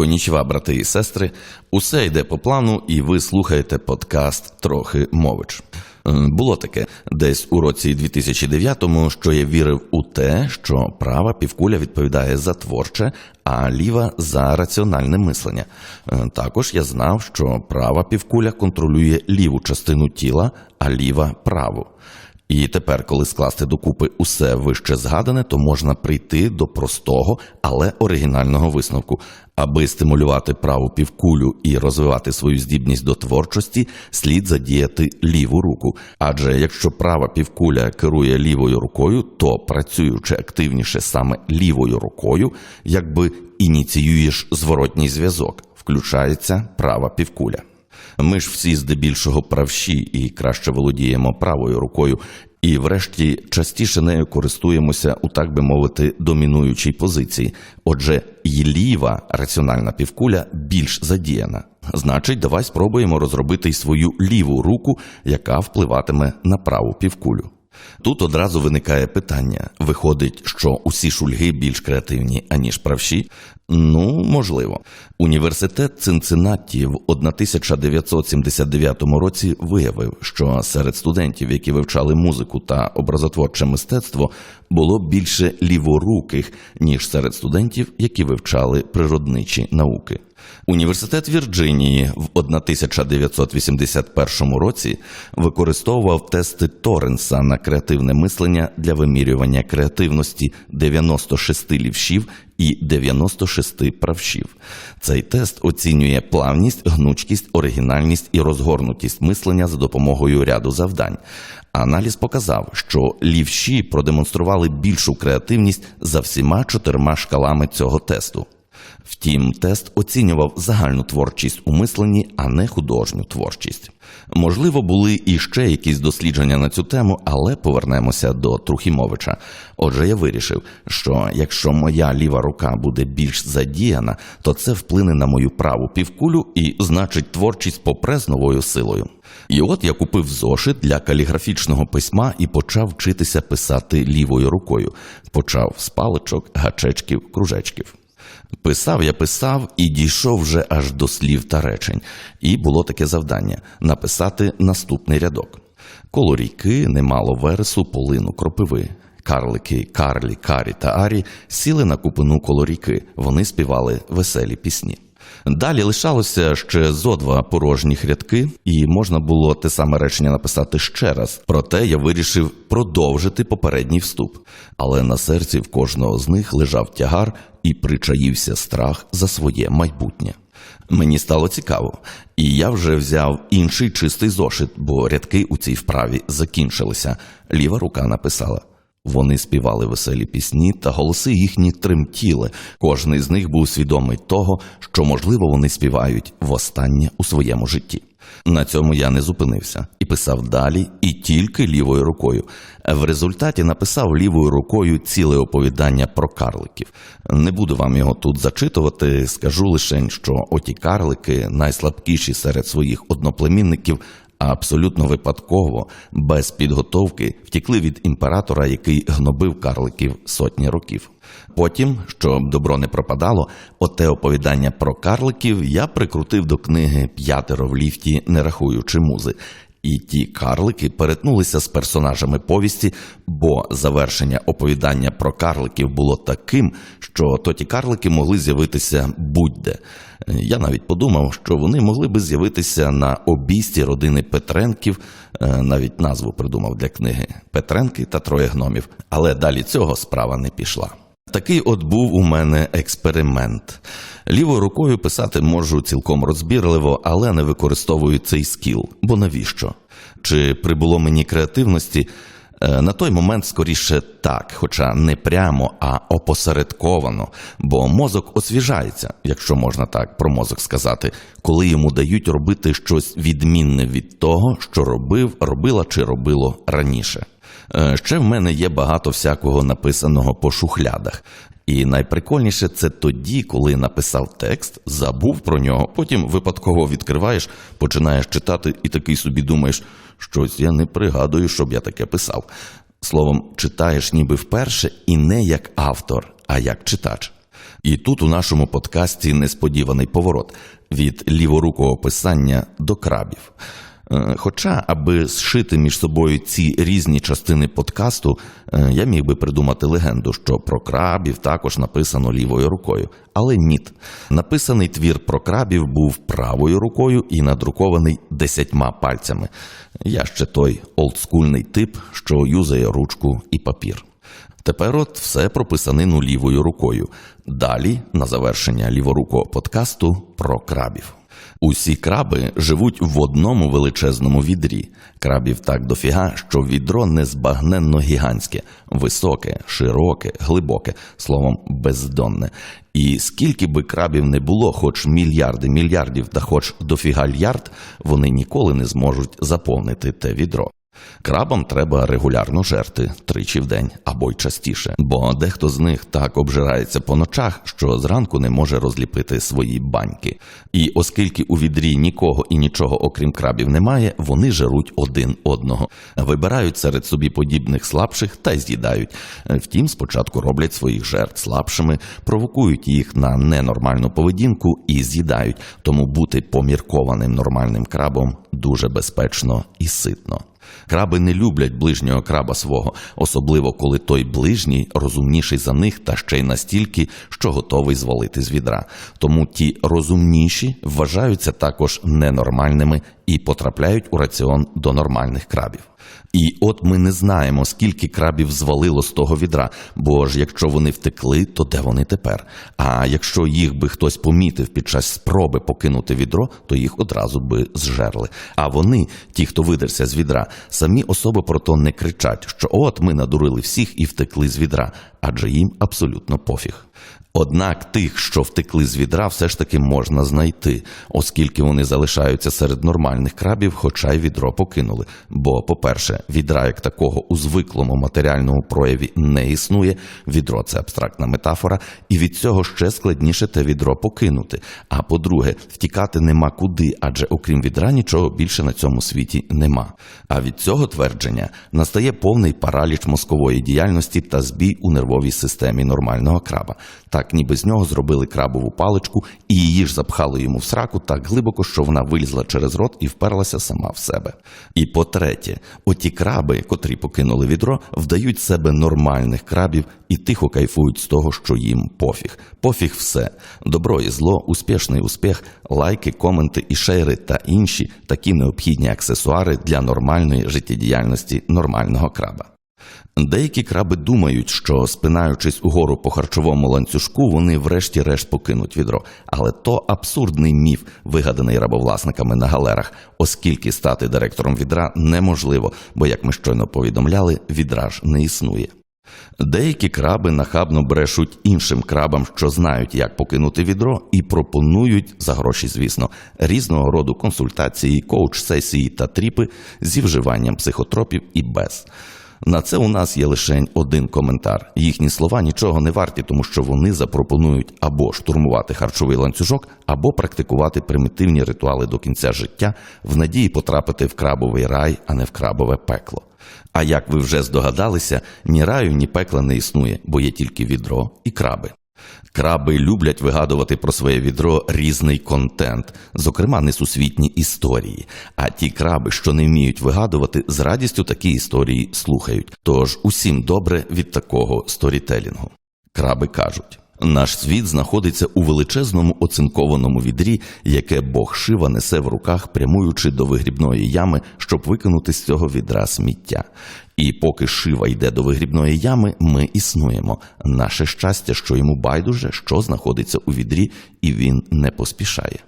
Конічва, брати і сестри, усе йде по плану, і ви слухаєте подкаст Трохи мович. Е, Було таке десь у році 2009-му, що я вірив у те, що права півкуля відповідає за творче, а ліва за раціональне мислення. Е, Також я знав, що права півкуля контролює ліву частину тіла, а ліва праву. І тепер, коли скласти докупи усе вище згадане, то можна прийти до простого, але оригінального висновку. Аби стимулювати праву півкулю і розвивати свою здібність до творчості, слід задіяти ліву руку. Адже якщо права півкуля керує лівою рукою, то працюючи активніше саме лівою рукою, якби ініціюєш зворотній зв'язок, включається права півкуля. Ми ж всі здебільшого правші і краще володіємо правою рукою, і, врешті, частіше нею користуємося у так би мовити домінуючій позиції. Отже, і ліва раціональна півкуля більш задіяна. Значить, давай спробуємо розробити й свою ліву руку, яка впливатиме на праву півкулю. Тут одразу виникає питання: виходить, що усі шульги більш креативні, аніж правші? Ну, можливо. Університет Цинциннаті в 1979 році виявив, що серед студентів, які вивчали музику та образотворче мистецтво, було більше ліворуких, ніж серед студентів, які вивчали природничі науки. Університет Вірджинії в 1981 році використовував тести Торренса на креативне мислення для вимірювання креативності 96 лівшів і 96 правшів. Цей тест оцінює плавність, гнучкість, оригінальність і розгорнутість мислення за допомогою ряду завдань. Аналіз показав, що лівші продемонстрували більшу креативність за всіма чотирма шкалами цього тесту. Втім, тест оцінював загальну творчість у мисленні, а не художню творчість. Можливо, були і ще якісь дослідження на цю тему, але повернемося до Трухімовича. Отже, я вирішив, що якщо моя ліва рука буде більш задіяна, то це вплине на мою праву півкулю і значить творчість попре з новою силою. І от я купив зошит для каліграфічного письма і почав вчитися писати лівою рукою. Почав з паличок, гачечків, кружечків. Писав я писав і дійшов вже аж до слів та речень. І було таке завдання написати наступний рядок: коло ріки немало вересу, полину кропиви. Карлики, Карлі, Карі та Арі сіли на купину коло ріки. Вони співали веселі пісні. Далі лишалося ще зо два порожніх рядки, і можна було те саме речення написати ще раз. Проте я вирішив продовжити попередній вступ. Але на серці в кожного з них лежав тягар і причаївся страх за своє майбутнє. Мені стало цікаво, і я вже взяв інший чистий зошит, бо рядки у цій вправі закінчилися. Ліва рука написала. Вони співали веселі пісні, та голоси їхні тремтіли. Кожний з них був свідомий того, що, можливо, вони співають востаннє у своєму житті. На цьому я не зупинився і писав далі, і тільки лівою рукою. В результаті написав лівою рукою ціле оповідання про карликів. Не буду вам його тут зачитувати. Скажу лише, що оті карлики найслабкіші серед своїх одноплемінників а абсолютно випадково, без підготовки, втікли від імператора, який гнобив карликів сотні років. Потім, щоб добро не пропадало, оте оповідання про карликів я прикрутив до книги П'ятеро в ліфті, не рахуючи музи. І ті карлики перетнулися з персонажами повісті, бо завершення оповідання про карликів було таким, що то ті карлики могли з'явитися будь-де. Я навіть подумав, що вони могли би з'явитися на обійсті родини Петренків, е, навіть назву придумав для книги Петренки та троє гномів. Але далі цього справа не пішла. Такий от був у мене експеримент. Лівою рукою писати можу цілком розбірливо, але не використовую цей скіл. Бо навіщо? Чи прибуло мені креативності? Е, На той момент скоріше так, хоча не прямо, а опосередковано, бо мозок освіжається, якщо можна так про мозок сказати, коли йому дають робити щось відмінне від того, що робив, робила чи робило раніше. Е, Ще в мене є багато всякого написаного по шухлядах. І найприкольніше це тоді, коли написав текст, забув про нього, потім випадково відкриваєш, починаєш читати і такий собі думаєш, щось я не пригадую, щоб я таке писав. Словом, читаєш ніби вперше і не як автор, а як читач. І тут у нашому подкасті несподіваний поворот від ліворукого писання до крабів. Е, Хоча, аби зшити між собою ці різні частини подкасту, е, я міг би придумати легенду, що про крабів також написано лівою рукою. Але ніт. Написаний твір про крабів був правою рукою і надрукований десятьма пальцями. Я ще той олдскульний тип, що юзає ручку і папір. Тепер от все про писанину лівою рукою. Далі, на завершення ліворукого подкасту, про крабів. Усі краби живуть в одному величезному відрі. Крабів так дофіга, що відро незбагненно гігантське, високе, широке, глибоке, словом, бездонне. І скільки би крабів не було, хоч мільярди мільярдів та хоч дофіга лярд, вони ніколи не зможуть заповнити те відро. Крабам треба регулярно жерти тричі в день або й частіше, бо дехто з них так обжирається по ночах, що зранку не може розліпити свої баньки. І оскільки у відрі нікого і нічого окрім крабів немає, вони жеруть один одного, вибирають серед собі подібних слабших та й з'їдають. Втім, спочатку роблять своїх жертв слабшими, провокують їх на ненормальну поведінку і з'їдають. Тому бути поміркованим нормальним крабом дуже безпечно і ситно. Краби не люблять ближнього краба свого, особливо коли той ближній розумніший за них та ще й настільки, що готовий звалити з відра. Тому ті розумніші вважаються також ненормальними і потрапляють у раціон до нормальних крабів. І от ми не знаємо, скільки крабів звалило з того відра, бо ж якщо вони втекли, то де вони тепер? А якщо їх би хтось помітив під час спроби покинути відро, то їх одразу би зжерли. А вони, ті, хто видерся з відра, самі особи про то не кричать, що от ми надурили всіх і втекли з відра, адже їм абсолютно пофіг. Однак тих, що втекли з відра, все ж таки можна знайти, оскільки вони залишаються серед нормальних крабів, хоча й відро покинули. Бо, по-перше, відра як такого у звиклому матеріальному прояві не існує. Відро це абстрактна метафора, і від цього ще складніше те відро покинути. А по-друге, втікати нема куди, адже окрім відра нічого більше на цьому світі нема. А від цього твердження настає повний параліч мозкової діяльності та збій у нервовій системі нормального краба. Так ніби з нього зробили крабову паличку і її ж запхали йому в сраку так глибоко, що вона вилізла через рот і вперлася сама в себе. І по-третє, оті краби, котрі покинули відро, вдають себе нормальних крабів і тихо кайфують з того, що їм пофіг. Пофіг все. Добро і зло, успішний успіх, лайки, коменти і шейри та інші такі необхідні аксесуари для нормальної життєдіяльності нормального краба. Деякі краби думають, що спинаючись угору по харчовому ланцюжку, вони врешті-решт покинуть відро. Але то абсурдний міф, вигаданий рабовласниками на галерах, оскільки стати директором відра неможливо, бо, як ми щойно повідомляли, відра ж не існує. Деякі краби нахабно брешуть іншим крабам, що знають, як покинути відро, і пропонують за гроші, звісно, різного роду консультації, коуч-сесії та тріпи зі вживанням психотропів і без. На це у нас є лише один коментар. Їхні слова нічого не варті, тому що вони запропонують або штурмувати харчовий ланцюжок, або практикувати примітивні ритуали до кінця життя в надії потрапити в крабовий рай, а не в крабове пекло. А як ви вже здогадалися, ні раю, ні пекла не існує, бо є тільки відро і краби. Краби люблять вигадувати про своє відро різний контент, зокрема несусвітні історії. А ті краби, що не вміють вигадувати, з радістю такі історії слухають. Тож усім добре від такого сторітелінгу. Краби кажуть. Наш світ знаходиться у величезному оцинкованому відрі, яке Бог Шива несе в руках, прямуючи до вигрібної ями, щоб викинути з цього відра сміття. І поки Шива йде до вигрібної ями, ми існуємо. Наше щастя, що йому байдуже, що знаходиться у відрі, і він не поспішає.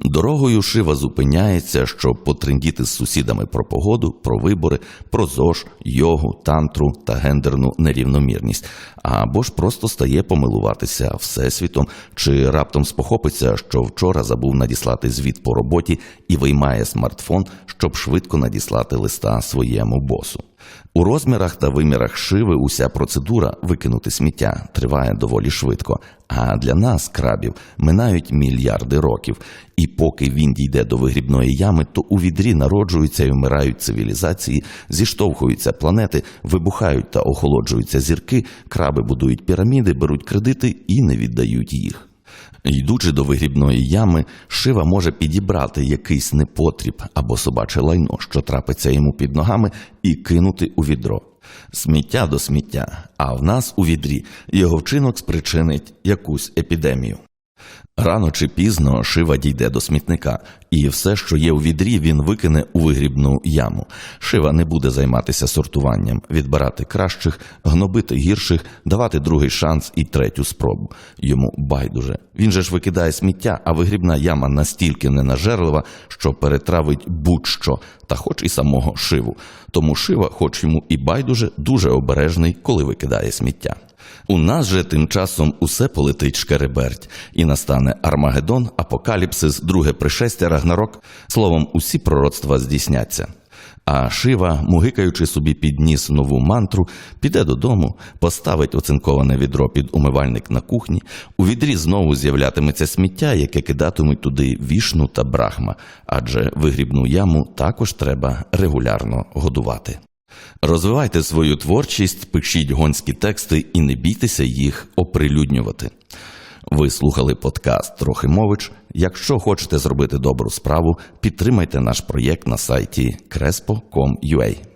Дорогою Шива зупиняється, щоб потрендіти з сусідами про погоду, про вибори, про ЗОЖ, йогу, тантру та гендерну нерівномірність, або ж просто стає помилуватися всесвітом, чи раптом спохопиться, що вчора забув надіслати звіт по роботі і виймає смартфон, щоб швидко надіслати листа своєму босу. У розмірах та вимірах шиви уся процедура викинути сміття триває доволі швидко. А для нас, крабів, минають мільярди років. І поки він дійде до вигрібної ями, то у відрі народжуються і вмирають цивілізації, зіштовхуються планети, вибухають та охолоджуються зірки, краби будують піраміди, беруть кредити і не віддають їх. Йдучи до вигрібної ями, шива може підібрати якийсь непотріб або собаче лайно, що трапиться йому під ногами, і кинути у відро. Сміття до сміття, а в нас у відрі його вчинок спричинить якусь епідемію. Рано чи пізно шива дійде до смітника, і все, що є у відрі, він викине у вигрібну яму. Шива не буде займатися сортуванням, відбирати кращих, гнобити гірших, давати другий шанс і третю спробу. Йому байдуже. Він же ж викидає сміття, а вигрібна яма настільки ненажерлива, що перетравить будь-що, та хоч і самого шиву. Тому шива, хоч йому і байдуже, дуже обережний, коли викидає сміття. У нас же тим часом усе полетить шкереберть, і настане Армагеддон, апокаліпсис, друге пришестя, Рагнарок. Словом, усі пророцтва здійсняться. А Шива, мугикаючи собі під ніс нову мантру, піде додому, поставить оцинковане відро під умивальник на кухні. У відрі знову з'являтиметься сміття, яке кидатимуть туди вішну та брахма, адже вигрібну яму також треба регулярно годувати. Розвивайте свою творчість, пишіть гонські тексти і не бійтеся їх оприлюднювати. Ви слухали подкаст Трохимович. Якщо хочете зробити добру справу, підтримайте наш проєкт на сайті crespo.com.ua.